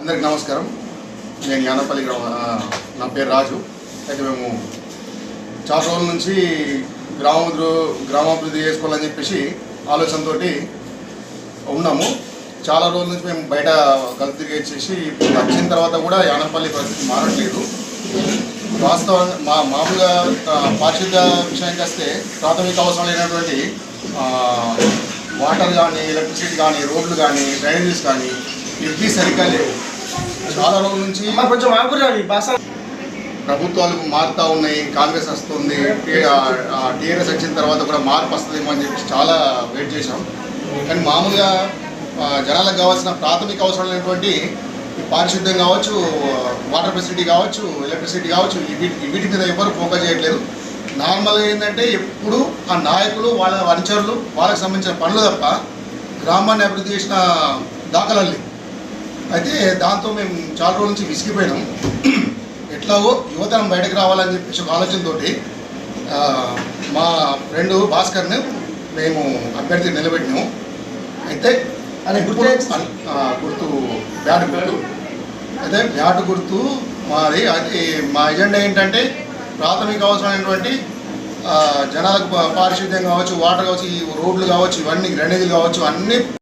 అందరికి నమస్కారం. నేను యానపల్లి గ్రామ నా పేరు రాజు. అయితే మేము చాలా రోజుల నుంచి గ్రామ గ్రామాభివృద్ధి చేసుకోవాలని చెప్పేసి ఆలోచనతో ఉన్నాము. చాలా రోజుల నుంచి మేము బయట కలిసి తిరిగేసేసి వచ్చిన తర్వాత కూడా యానపల్లి పరిస్థితి మారట్లేదు. వాస్తవంగా మా మామూలుగా పారిశుద్ధ విషయానికి వస్తే ప్రాథమిక అవసరాలైనటువంటి వాటర్ కానీ ఎలక్ట్రిసిటీ కానీ రోడ్లు కానీ డ్రైనేజెస్ కానీ ఇవి సరిగ్గా లేవు. చాలా రోజుల నుంచి కొంచెం ఆగురండి భాష ప్రభుత్వాలు మారుతూ ఉన్నాయి కాంగ్రెస్ వస్తుంది టీఆర్ఎస్ వచ్చిన తర్వాత కూడా మార్పు వస్తుందేమో అని చెప్పి చాలా వెయిట్ చేశాం. కానీ మామూలుగా జనాలకు కావాల్సిన ప్రాథమిక అవసరాలైనటువంటి పారిశుద్ధ్యం కావచ్చు వాటర్ ఫెసిలిటీ కావచ్చు ఎలక్ట్రిసిటీ కావచ్చు ఇవి వీటి మీద ఎవరు ఫోకస్ చేయట్లేదు. నార్మల్గా ఏంటంటే ఎప్పుడు ఆ నాయకులు వాళ్ళ అనుచరులు వాళ్ళకి సంబంధించిన పనులు తప్ప గ్రామాన్ని అభివృద్ధి చేసిన దాఖలాలు. అయితే దాంతో మేము చాలా రోజుల నుంచి విసిగిపోయినాం. ఎట్లాగో యువతరం బయటకు రావాలని చెప్పేసి ఒక ఆలోచనతోటి ఆ, మా ఫ్రెండ్ భాస్కర్ని మేము అభ్యర్థి నిలబెట్టినాము అయితే అని గుర్తు గుర్తు బ్యాట్ గుర్తు. అయితే బ్యాట్ గుర్తు మాది అది మా ఎజెండా ఏంటంటే ప్రాథమిక అవసరమైనటువంటి జనాలకు పారిశుద్ధ్యం కావచ్చు వాటర్ కావచ్చు ఈ రోడ్లు కావచ్చు ఇవన్నీ డ్రైనేజీలు కావచ్చు అన్నీ